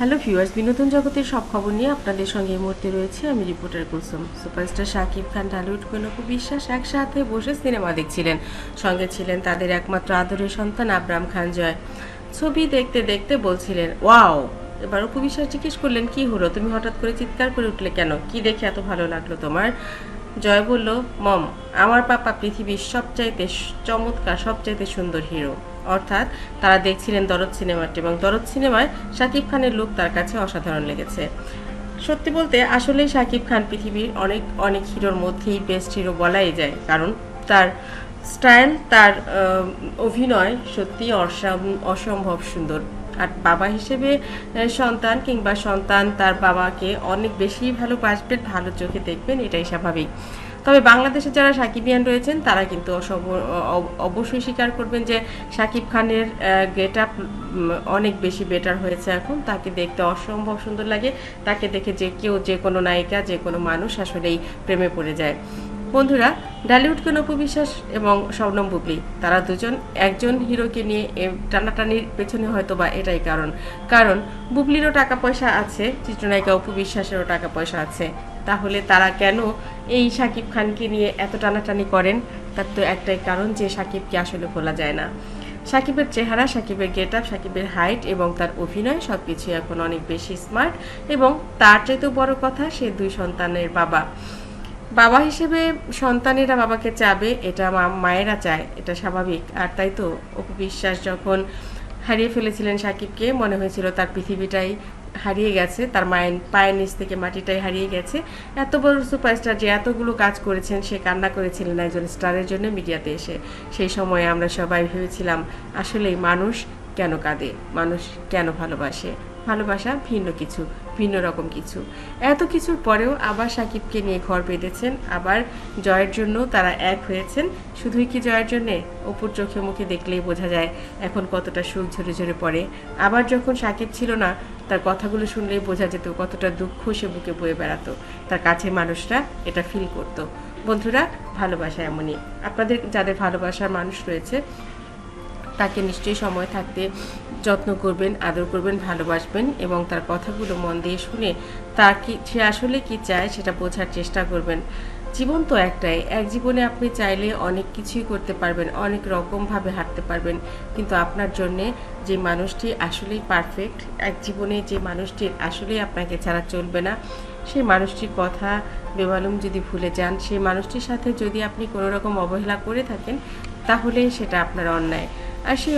Hello viewers, বিনোদন জগতের সব খবর নিয়ে আপনাদের সঙ্গে এই মুহূর্তে রয়েছে আমি রিপোর্টার কুলসুম। সুপারস্টার শাকিব খান ঢালিউড কনকু বিশ্বাস একসাথে বসে সিনেমা দেখছিলেন। সঙ্গে ছিলেন তাদের একমাত্র আদরের সন্তান আবরাম খান জয়। ছবি দেখতে দেখতে বলছিলেন, ওয়াও! এবার অপু বিশ্বাস জিজ্ঞেস করলেন, কি হলো? তুমি হঠাৎ করে চিৎকার করে উঠলে কেন? কি দেখে এত ভালো লাগল তোমার? জয় বলল, মম, আমার পাপা পৃথিবীর সবচাইতে চমৎকার, সবচাইতে সুন্দর হিরো। অর্থাৎ তারা দেখছিলেন দরদ সিনেমাটি এবং দরদ সিনেমায় শাকিব খানের লুক তার কাছে অসাধারণ লেগেছে। সত্যি বলতে, আসলেই শাকিব খান পৃথিবীর অনেক অনেক হিরোর মধ্যেই বেস্ট হিরো বলাই যায়। কারণ তার স্টাইল, তার অভিনয় সত্যি অসম- অসম্ভব সুন্দর। আর বাবা হিসেবে সন্তান কিংবা সন্তান তার বাবাকে অনেক বেশি ভালোবাসবেন, ভালো চোখে দেখবেন, এটাই স্বাভাবিক। তবে বাংলাদেশে যারা সাকিবিয়ান রয়েছেন, তারা কিন্তু অবশ্যই স্বীকার করবেন যে সাকিব খানের গেট আপ অনেক বেশি বেটার হয়েছে এখন। তাকে দেখতে অসম্ভব সুন্দর লাগে। তাকে দেখে যে কেউ যে কোনো নায়িকা, যে কোনো মানুষ আসলেই প্রেমে পড়ে যায়। বন্ধুরা ডালিউড ডালিউডকে নববিশ্বাস এবং শবনম বুবলি, তারা দুজন একজন হিরোকে নিয়ে টানাটানির পেছনে হয়তো বা এটাই কারণ। কারণ বুবলিরও টাকা পয়সা আছে, চিত্রনায়িকা অপু বিশ্বাসেরও টাকা পয়সা আছে। তাহলে তারা কেন এই সাকিব খানকে নিয়ে এত টানাটানি করেন? তার তো একটাই কারণ যে সাকিবকে আসলে ভোলা যায় না। সাকিবের চেহারা সাকিবের গেট আপ সাকিবের হাইট এবং তার অভিনয় সব কিছুই এখন অনেক বেশি স্মার্ট এবং তার চাইতেও বড় কথা সে দুই সন্তানের বাবা। বাবা হিসেবে সন্তানেরা বাবাকে চাবে, এটা মায়েরা চায়, এটা স্বাভাবিক। আর তাই তো, অপু বিশ্বাস যখন হারিয়ে ফেলেছিলেন সাকিবকে, মনে হয়েছিল তার পৃথিবীটাই হারিয়ে গেছে, তার মায়ের পায়ের নিচ থেকে মাটিটাই হারিয়ে গেছে। এত বড় সুপারস্টার যে এতগুলো কাজ করেছেন, সে কান্না করেছিলেন একজন স্টারের জন্য মিডিয়াতে এসে। সেই সময়ে আমরা সবাই ভেবেছিলাম, আসলেই মানুষ কেন কাঁদে? মানুষ কেন ভালোবাসে? ভালোবাসা ভিন্ন কিছু, ভিন্ন রকম কিছু। এত কিছুর পরেও আবার সাকিবকে নিয়ে ঘর বেঁধেছেন, আবার জয়ের জন্য তারা এক হয়েছেন। শুধুই কি জয়ের জন্যে? অপুর চোখে মুখে দেখলেই বোঝা যায় এখন কতটা সুখ ঝরে ঝরে পড়ে। আবার যখন সাকিব ছিল না, তার কথাগুলো শুনলেই বোঝা যেত কতটা দুঃখ সে বুকে বয়ে বেড়াতো। তার কাছের মানুষরা এটা ফিল করতো। বন্ধুরা, ভালোবাসা এমনই। আপনাদের যাদের ভালোবাসার মানুষ রয়েছে, তাকে নিশ্চয়ই সময় থাকতে যত্ন করবেন, আদর করবেন, ভালোবাসবেন এবং তার কথাগুলো মন দিয়ে শুনে তার কি, সে আসলে কি চায় সেটা বোঝার চেষ্টা করবেন। জীবন তো একটাই, এক জীবনে আপনি চাইলে অনেক কিছুই করতে পারবেন, অনেক রকমভাবে হাঁটতে পারবেন, কিন্তু আপনার জন্যে যে মানুষটি আসলেই পারফেক্ট, এক জীবনে যে মানুষটি আসলেই আপনাকে ছাড়া চলবে না, সেই মানুষটির কথা বেমালুম যদি ভুলে যান, সেই মানুষটির সাথে যদি আপনি কোনো রকম অবহেলা করে থাকেন তাহলে সেটা আপনার অন্যায়। আর সেই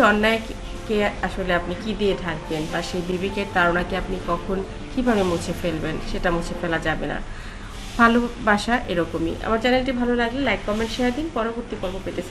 অন্যায়কে আসলে আপনি কি দিয়ে ঢাকবেন বা সেই বিবেকের তাড়নাকে আপনি কখন কীভাবে মুছে ফেলবেন, সেটা মুছে ফেলা যাবে না। ভালোবাসা এরকমই। আমার চ্যানেলটি ভালো লাগলে লাইক, কমেন্ট শেয়ার দিন। পরবর্তী পর্ব পেতে